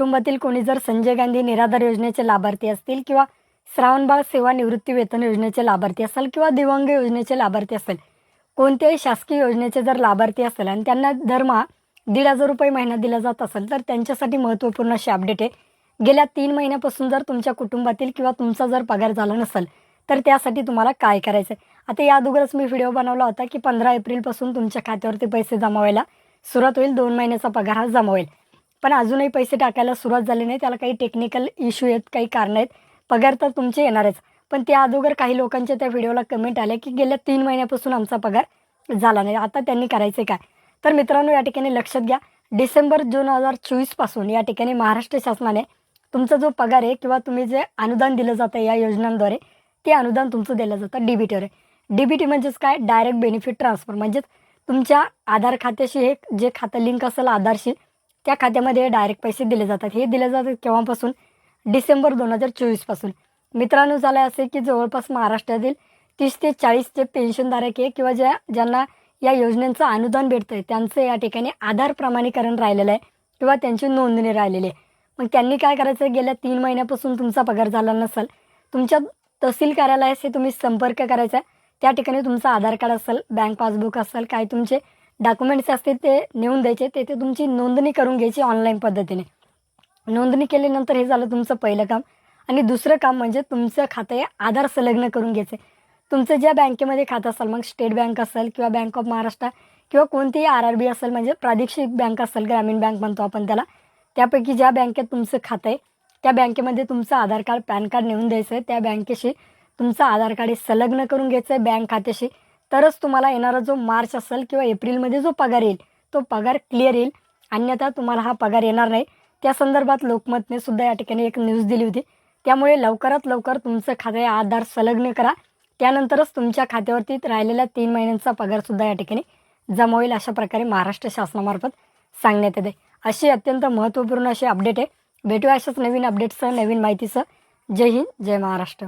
कुटुंबातील कोणी जर संजय गांधी निराधार योजनेचे लाभार्थी असतील किंवा श्रावणबाळ सेवा निवृत्ती वेतन योजनेचे लाभार्थी असेल किंवा दिव्यांग योजनेचे लाभार्थी असेल कोणत्याही शासकीय योजनेचे जर लाभार्थी असेल आणि त्यांना दरमहा दीड हजार रुपये महिना दिला जात असेल तर त्यांच्यासाठी महत्त्वपूर्ण अशी अपडेट आहे. गेल्या तीन महिन्यापासून जर तुमच्या कुटुंबातील किंवा तुमचा जर पगार झाला नसेल तर त्यासाठी तुम्हाला काय करायचं आहे आता या अगोदरच मी व्हिडिओ बनवला होता की पंधरा एप्रिलपासून तुमच्या खात्यावरती पैसे जमा व्हायला सुरुवात होईल दोन महिन्याचा पगार हा जमा होईल. पण अजूनही पैसे टाकायला सुरुवात झाली नाही. त्याला काही टेक्निकल इश्यू आहेत काही कारणं आहेत. पगार तर तुमचे येणारच. पण त्या अगोदर काही लोकांच्या त्या व्हिडिओला कमेंट आले की गेल्या तीन महिन्यापासून आमचा पगार झाला नाही. आता त्यांनी करायचं काय? तर मित्रांनो या ठिकाणी लक्षात घ्या. डिसेंबर दोन हजार चोवीसपासून या ठिकाणी महाराष्ट्र शासनाने तुमचा जो पगार आहे किंवा तुम्ही जे अनुदान दिलं जातं या योजनांद्वारे ते अनुदान तुमचं दिलं जातं डी बी टीवर डी बी टी म्हणजेच काय? डायरेक्ट बेनिफिट ट्रान्सफर म्हणजेच तुमच्या आधार खात्याशी हे जे खातं लिंक असेल आधारशी त्या खात्यामध्ये डायरेक्ट पैसे दिले जातात. हे दिले जातात केव्हापासून? डिसेंबर दोन हजार चोवीसपासून मित्रांनो झालं असे की जवळपास महाराष्ट्रातील तीस ते चाळीसचे पेन्शनधारक आहे किंवा ज्या ज्यांना या योजनेचं अनुदान भेटतं आहे त्यांचं या ठिकाणी आधार प्रमाणीकरण राहिलेलं आहे किंवा त्यांची नोंदणी राहिलेली आहे. मग त्यांनी काय करायचं? गेल्या तीन महिन्यापासून तुमचा पगार झाला नसेल. तुमच्या तहसील कार्यालयाशी तुम्ही संपर्क करायचा. आहे त्या ठिकाणी तुमचं आधार कार्ड असेल बँक पासबुक असेल काय तुमचे डॉक्युमेंट्स असतील ते नेऊन द्यायचे तेथे तुमची नोंदणी करून घ्यायची ऑनलाईन पद्धतीने. नोंदणी केल्यानंतर हे झालं तुमचं पहिलं काम. आणि दुसरं काम म्हणजे तुमचं खातं हे आधार संलग्न करून घ्यायचं. तुमचं ज्या बँकेमध्ये खातं असेल मग स्टेट बँक असेल किंवा बँक ऑफ महाराष्ट्र किंवा कोणतीही आर आर बी असेल म्हणजे प्रादेशिक बँक असेल ग्रामीण बँक म्हणतो आपण त्याला. त्यापैकी ज्या बँकेत तुमचं खातं आहे त्या बँकेमध्ये तुमचं आधार कार्ड पॅन कार्ड नेऊन द्यायचं आहे. त्या बँकेशी तुमचं आधार कार्ड हे संलग्न करून घ्यायचं आहे बँक खात्याशी. तरच तुम्हाला येणारा जो मार्च असेल किंवा एप्रिलमध्ये जो पगार येईल तो पगार क्लिअर येईल. अन्यथा तुम्हाला हा पगार येणार नाही. त्या संदर्भात लोकमतने सुद्धा या ठिकाणी एक न्यूज दिली होती. त्यामुळे लवकरात लवकर तुमचं खाते आधार संलग्न करा. त्यानंतरच तुमच्या खात्यावरती राहिलेल्या तीन महिन्यांचा पगारसुद्धा या ठिकाणी जमा होईल अशा प्रकारे महाराष्ट्र शासनामार्फत सांगण्यात येते. अशी अत्यंत महत्त्वपूर्ण अशी अपडेट आहे. भेटूया अशाच नवीन अपडेटसह नवीन माहितीसह. जय हिंद जय महाराष्ट्र.